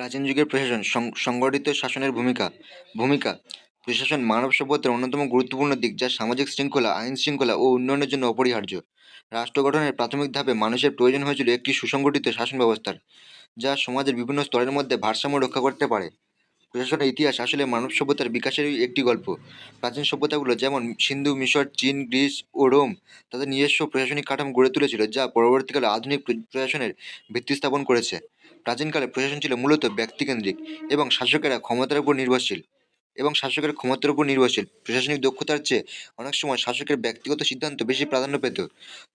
প্রাচীন যুগের প্রশাসন সংগঠিত শাসনের ভূমিকা ভূমিকা, প্রশাসন মানব সভ্যতার অন্যতম গুরুত্বপূর্ণ দিক যা সামাজিক শৃঙ্খলা, আইন শৃঙ্খলা ও উন্নয়নের জন্য অপরিহার্য। রাষ্ট্র গঠনের প্রাথমিক ধাপে মানুষের প্রয়োজন হয়েছিল একটি সুসংগঠিত শাসন ব্যবস্থার, যা সমাজের বিভিন্ন স্তরের মধ্যে ভারসাম্য রক্ষা করতে পারে। প্রশাসনের ইতিহাস আসলে মানব সভ্যতার বিকাশেরই একটি গল্প। প্রাচীন সভ্যতাগুলো যেমন সিন্ধু, মিশর, চীন, গ্রিস ও রোম তাদের নিজস্ব প্রশাসনিক কাঠামো গড়ে তুলেছিল, যা পরবর্তীকালে আধুনিক প্রশাসনের ভিত্তি স্থাপন করেছে। প্রাচীনকালে প্রশাসন ছিল মূলত ব্যক্তিকেন্দ্রিক এবং শাসকেরা ক্ষমতার উপর নির্ভরশীল। এবং শাসকের ক্ষমতার উপর নির্ভরশীল। প্রশাসনিক দক্ষতার চেয়ে অনেক সময় শাসকের ব্যক্তিগত সিদ্ধান্ত বেশি প্রাধান্য পেত।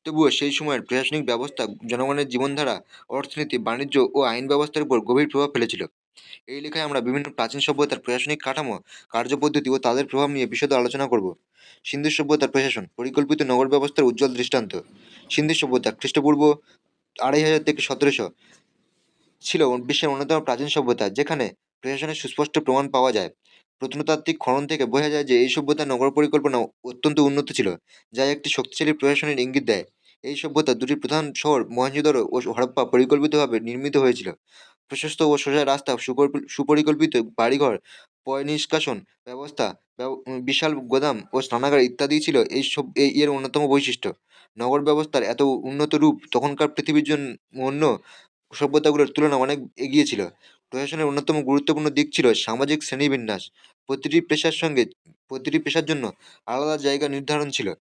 তবুও সেই সময়ের প্রশাসনিক ব্যবস্থা জনগণের জীবনধারা, অর্থনীতি, বাণিজ্য ও আইন ব্যবস্থার উপর গভীর প্রভাব ফেলেছিল। এই লেখায় আমরা বিভিন্ন প্রাচীন সভ্যতার প্রশাসনিক কাঠামো, কার্যপদ্ধতি ও তাদের প্রভাব নিয়ে বিশদ আলোচনা করব। সিন্ধু সভ্যতার প্রশাসন, পরিকল্পিত নগর ব্যবস্থার উজ্জ্বল দৃষ্টান্ত। সিন্ধু সভ্যতা খ্রিস্টপূর্ব আড়াই হাজার থেকে সতেরোশো ছিল বিশ্বের অন্যতম প্রাচীন সভ্যতা, যেখানে প্রশাসনের সুস্পষ্ট প্রমাণ পাওয়া যায়। প্রত্নতাত্ত্বিক খনন থেকে বোঝা যায় যে এই সভ্যতার নগর পরিকল্পনা অত্যন্ত উন্নত ছিল, যা একটি শক্তিশালী প্রশাসনের ইঙ্গিত দেয়। এই সভ্যতা দুটি প্রধান শহর মহেঞ্জোদারো ও হরপ্পা পরিকল্পিতভাবে নির্মিত হয়েছিল। প্রশস্ত ও সোজা রাস্তা সুপরিকল্পিত বাড়িঘর, পয় নিষ্কাশন ব্যবস্থা, ব্যব- বিশাল গোদাম ও স্নানাগার ইত্যাদি ছিল এই সব, এই এর অন্যতম বৈশিষ্ট্য। নগর ব্যবস্থার এত উন্নত রূপ তখনকার পৃথিবীর জন্য অন্য সভ্যতাগুলোর তুলনায় অনেক এগিয়ে ছিল। প্রশাসনের অন্যতম গুরুত্বপূর্ণ দিক ছিল সামাজিক শ্রেণীবিন্যাস। প্রতিটি পেশার সঙ্গে, প্রতিটি পেশার জন্য আলাদা জায়গা নির্ধারণ ছিল।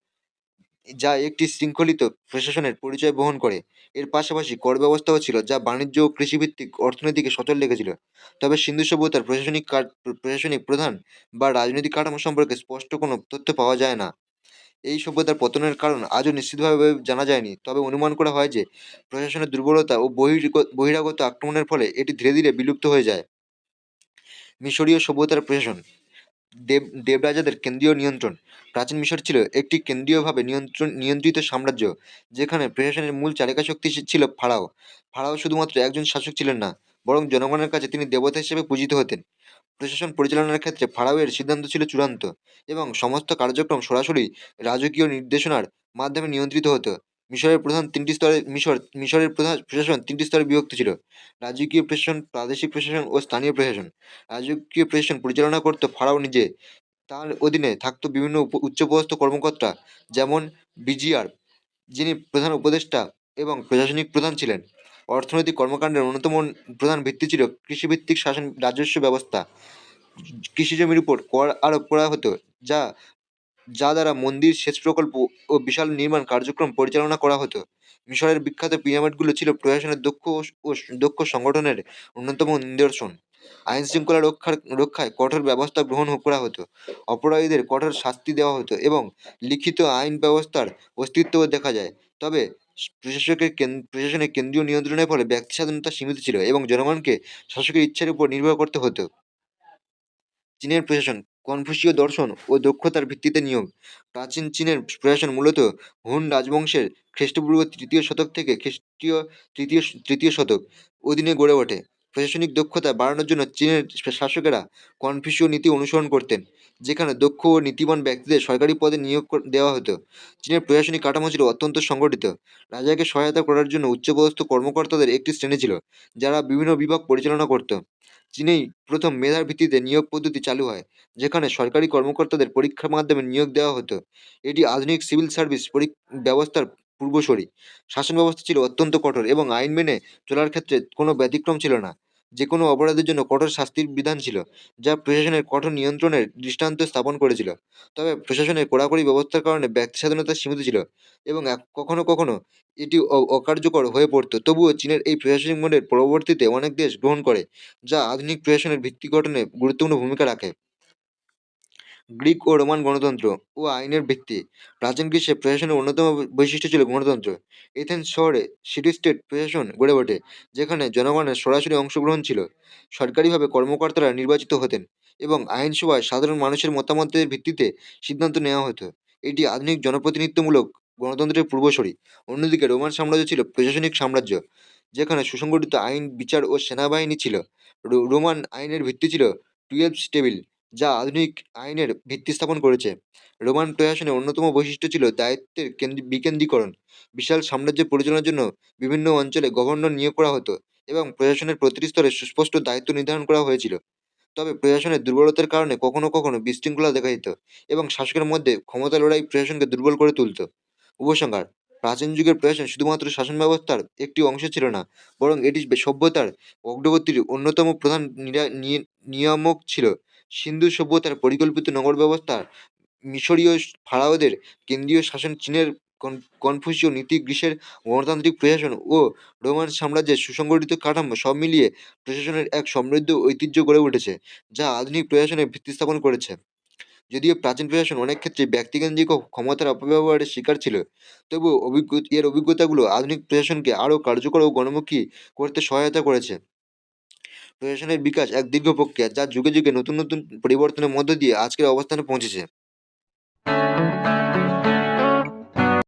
যা একটি শৃঙ্খলিত প্রশাসনের পরিচয় বহন করে। এর পাশাপাশি কর ব্যবস্থাও ছিল, যা বাণিজ্য ও কৃষিভিত্তিক অর্থনীতিকে সচল রেখেছিল। তবে সিন্ধু সভ্যতার প্রশাসনিক প্রশাসনিক প্রধান বা রাজনৈতিক কাঠামো সম্পর্কে স্পষ্ট কোনো তথ্য পাওয়া যায় না। এই সভ্যতার পতনের কারণ আজও নিশ্চিতভাবে জানা যায়নি। তবে অনুমান করা হয় যে, প্রশাসনের দুর্বলতা ও বহির্গ- বহিরাগত আক্রমণের ফলে এটি ধীরে ধীরে বিলুপ্ত হয়ে যায়। মিশরীয় সভ্যতার প্রশাসন দেব দেবরাজাদের কেন্দ্রীয় নিয়ন্ত্রণ। প্রাচীন মিশর ছিল একটি কেন্দ্রীয়ভাবে নিয়ন্ত্রণ নিয়ন্ত্রিত সাম্রাজ্য, যেখানে প্রশাসনের মূল চালিকা শক্তি ছিল ফাড়াও ফাড়াও শুধুমাত্র একজন শাসক ছিলেন না, বরং জনগণের কাছে তিনি দেবতা হিসেবে পূজিত হতেন। প্রশাসন পরিচালনার ক্ষেত্রে ফারাওয়ের সিদ্ধান্ত ছিল চূড়ান্ত এবং সমস্ত কার্যক্রম সরাসরি রাজকীয় নির্দেশনার মাধ্যমে নিয়ন্ত্রিত হতো। মিশরের প্রধান তিনটি স্তরে, মিশর, মিশরের প্রধান প্রশাসন তিনটি স্তরে বিভক্ত ছিল। রাজকীয় প্রশাসন, প্রাদেশিক প্রশাসন ও স্থানীয় প্রশাসন। রাজকীয় প্রশাসন পরিচালনা করতো ফারাও নিজে। তার অধীনে থাকতো বিভিন্ন উচ্চপদস্থ কর্মকর্তা, যেমন বিজিআর, যিনি প্রধান উপদেষ্টা এবং প্রশাসনিক প্রধান ছিলেন। অর্থনৈতিক কর্মকাণ্ডের অন্যতম প্রধান ভিত্তি ছিল কৃষিভিত্তিক শাসন, রাজস্ব ব্যবস্থা। কৃষি জমির উপর কর আরোপ করা হতো, যা যা দ্বারা মন্দির, সেচ প্রকল্প ও বিশাল নির্মাণ কার্যক্রম পরিচালনা করা হতো। মিশরের বিখ্যাত পিরামিডগুলো ছিল প্রশাসনের দক্ষ ও- দক্ষ সংগঠনের অন্যতম নিদর্শন। আইন শৃঙ্খলা রক্ষার, রক্ষায় কঠোর ব্যবস্থা গ্রহণ করা হতো। অপরাধীদের কঠোর শাস্তি দেওয়া হতো এবং লিখিত আইন ব্যবস্থার অস্তিত্বও দেখা যায়। তবে প্রশাসকের প্রশাসনের কেন্দ্রীয় নিয়ন্ত্রণের ফলে ব্যক্তি স্বাধীনতা সীমিত ছিল এবং জনগণকে শাসকের ইচ্ছার উপর নির্ভর করতে হতো। চীনের প্রশাসন কনফুসীয় দর্শন ও দক্ষতার ভিত্তিতে নিয়োগ। প্রাচীন চীনের প্রশাসন মূলত হুন রাজবংশের খ্রিস্টপূর্ব তৃতীয় শতক থেকে খ্রিস্টীয় তৃতীয় তৃতীয় শতক অধীনে গড়ে ওঠে। প্রশাসনিক দক্ষতা বাড়ানোর জন্য চীনের শাসকেরা কনফুসীয় নীতি অনুসরণ করতেন, যেখানে দক্ষ ও নীতিবান ব্যক্তিদের সরকারি পদে নিয়োগ দেওয়া হতো। চীনের প্রশাসনিক কাঠামো ছিল অত্যন্ত সংগঠিত। রাজাকে সহায়তা করার জন্য উচ্চপদস্থ কর্মকর্তাদের একটি শ্রেণি ছিল, যারা বিভিন্ন বিভাগ পরিচালনা করত। চীনেই প্রথম মেধার ভিত্তিতে নিয়োগ পদ্ধতি চালু হয়, যেখানে সরকারি কর্মকর্তাদের পরীক্ষার মাধ্যমে নিয়োগ দেওয়া হতো। এটি আধুনিক সিভিল সার্ভিস ব্যবস্থার পূর্বসরী। শাসন ব্যবস্থা ছিল অত্যন্ত কঠোর এবং আইন মেনে চলার ক্ষেত্রে কোনো ব্যতিক্রম ছিল না। যে কোনো অপরাধের জন্য কঠোর শাস্তির বিধান ছিল, যা প্রশাসনের কঠোর নিয়ন্ত্রণের দৃষ্টান্ত স্থাপন করেছিল। তবে প্রশাসনের কড়াকড়ি ব্যবস্থার কারণে ব্যক্তি স্বাধীনতা সীমিত ছিল এবং কখনো কখনো এটি অকার্যকর হয়ে পড়তো। তবুও চীনের এই প্রশাসনিক মডেল পরবর্তীতে অনেক দেশ গ্রহণ করে, যা আধুনিক প্রশাসনের ভিত্তি গঠনে গুরুত্বপূর্ণ ভূমিকা রাখে। গ্রিক ও রোমান গণতন্ত্র ও আইনের ভিত্তি। প্রাচীন গ্রীষ্মে প্রশাসনের অন্যতম বৈশিষ্ট্য ছিল গণতন্ত্র। এথেন্স শহরে সিটি স্টেট প্রশাসন গড়ে ওঠে, যেখানে জনগণের সরাসরি অংশগ্রহণ ছিল। সরকারিভাবে কর্মকর্তারা নির্বাচিত হতেন এবং আইনসভায় সাধারণ মানুষের মতামতের ভিত্তিতে সিদ্ধান্ত নেওয়া হতো। এটি আধুনিক জনপ্রতিনিধিত্বমূলক গণতন্ত্রের পূর্বসূরি। অন্যদিকে রোমান সাম্রাজ্য ছিল প্রশাসনিক সাম্রাজ্য, যেখানে সুসংগঠিত আইন, বিচার ও সেনাবাহিনী ছিল। রোমান আইনের ভিত্তি ছিল টুয়েলভ টেবিল। যা আধুনিক আইনের ভিত্তি স্থাপন করেছে। রোমান প্রশাসনের অন্যতম বৈশিষ্ট্য ছিল দায়িত্বের কেন্দ্রি- বিকেন্দ্রীকরণ। বিশাল সাম্রাজ্য পরিচালনার জন্য বিভিন্ন অঞ্চলে গভর্নর নিয়োগ করা হতো এবং প্রশাসনের প্রতিটি স্তরে সুস্পষ্ট দায়িত্ব নির্ধারণ করা হয়েছিল। তবে প্রশাসনের দুর্বলতার কারণে কখনো কখনো বিশৃঙ্খলা দেখা দিত এবং শাসকের মধ্যে ক্ষমতা লড়াই প্রশাসনকে দুর্বল করে তুলত। উপসংহার, প্রাচীন যুগের প্রশাসন শুধুমাত্র শাসন ব্যবস্থার একটি অংশ ছিল না, বরং এটি সভ্যতার অগ্রগতির অন্যতম প্রধান নিয়ামক ছিল। সিন্ধু সভ্যতার পরিকল্পিত নগর ব্যবস্থা মিশরীয় ফারাওদের কেন্দ্রীয় শাসন, চীনের কন- কনফুসীয় নীতি, গ্রীসের গণতান্ত্রিক প্রশাসন ও রোমান সাম্রাজ্যের সুসংগঠিত কাঠামো সব মিলিয়ে প্রশাসনের এক সমৃদ্ধ ঐতিহ্য গড়ে উঠেছে, যা আধুনিক প্রশাসনের ভিত্তি স্থাপন করেছে। যদিও প্রাচীন প্রশাসন অনেক ক্ষেত্রে ব্যক্তিকেন্দ্রিক ক্ষমতার অপব্যবহারের শিকার ছিল, তবুও অভিজ্ঞ, এর অভিজ্ঞতাগুলো আধুনিক প্রশাসনকে আরও কার্যকর ও গণমুখী করতে সহায়তা করেছে। প্রশাসনের বিকাশ এক দীর্ঘ প্রক্রিয়া যা যুগে যুগে নতুন নতুন পরিবর্তনের মধ্য দিয়ে আজকের অবস্থানে পৌঁছেছে।